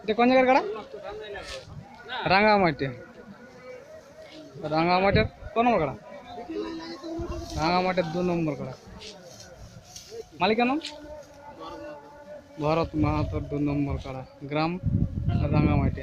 এটা কোন জায়গার কাড়া রাঙামাটি রাঙামাটির কোন নম্বর কাড়া রাঙামাটির দু নম্বর কাড়া মালিকের ভরত মাহাতোর দু নম্বর কাড়া গ্রাম রাঙামাটি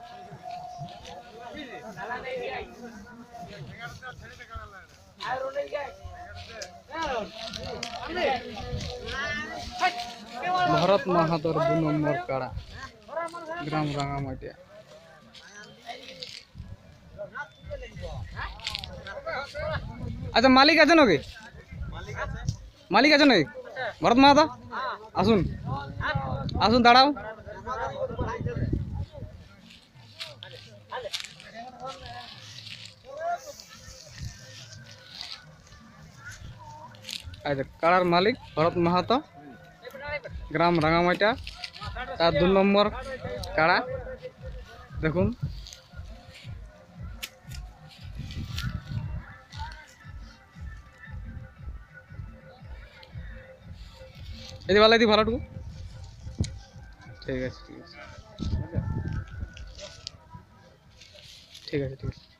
ভরত মাহাতোর দু নম্বর কাড়া, গ্রাম রাঙামাটি আচ্ছা মালিক আছে নাকি? মালিক আছে নাকি? ভরত মাহাতো? আসুন। আসুন, দাঁড়াও। কাড়ার মালিক ভরত মাহাতো গ্রাম রাঙামাটা তার দু নম্বর কাড়া দেখুন এই ভালো দি ভাড়াটুকু ঠিক আছে ঠিক আছে ঠিক আছে ঠিক আছে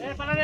Eh, para